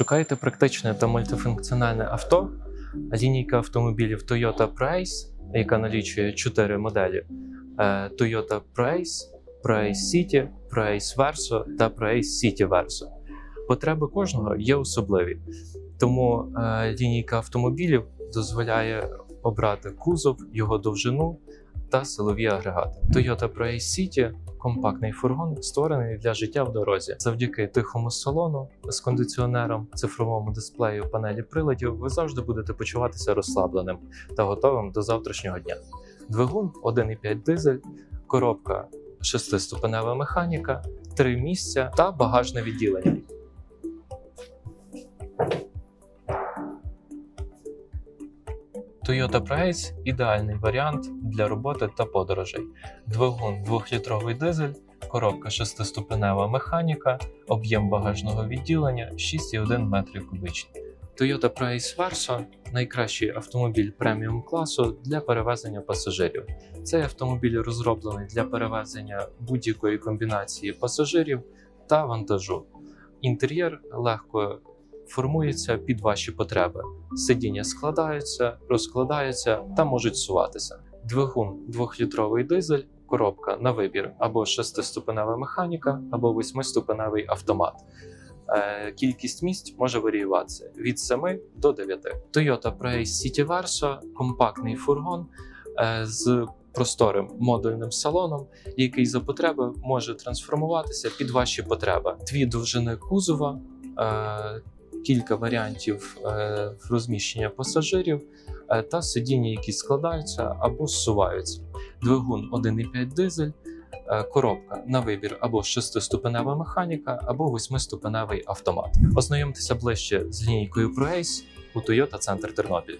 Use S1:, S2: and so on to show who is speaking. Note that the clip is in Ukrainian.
S1: Шукаєте практичне та мультифункціональне авто? Лінійка автомобілів Toyota Price, яка налічує 4 моделі: е, Toyota Price, Price City, Price Verso та Price City Verso. Потреби кожного є особливі, тому е, лінійка автомобілів дозволяє обрати кузов, його довжину та силові агрегати. Toyota Price City компактний фургон, створений для життя в дорозі. Завдяки тихому салону з кондиціонером, цифровому дисплею, панелі приладів, ви завжди будете почуватися розслабленим та готовим до завтрашнього дня. Двигун 1,5 дизель, коробка шестиступенева механіка, три місця та багажне відділення. Toyota Price – ідеальний варіант для роботи та подорожей. Двигун 2-літровий дизель, коробка шестиступенева механіка, об'єм багажного відділення 6,1 метрів кубічні. Toyota Price Verso – найкращий автомобіль преміум класу для перевезення пасажирів. Цей автомобіль розроблений для перевезення будь-якої комбінації пасажирів та вантажу. Інтер'єр легко формується під ваші потреби. Сидіння складаються, розкладаються та можуть суватися. Двигун 2-літровий дизель, коробка на вибір або 6-ступенева механіка, або 8-ступеневий автомат. Е, Кількість місць може варіюватися від 7 до 9. Toyota Price City Verso – компактний фургон е, з просторим модульним салоном, який за потреби може трансформуватися під ваші потреби. Дві довжини кузова, е, кілька варіантів е, розміщення пасажирів е, та сидіння, які складаються або зсуваються. Двигун 1,5 дизель, е, коробка на вибір або 6-ступенева механіка, або 8-ступеневий автомат. Ознайомтеся ближче з лінійкою ProAce у Toyota Центр Тернопіль.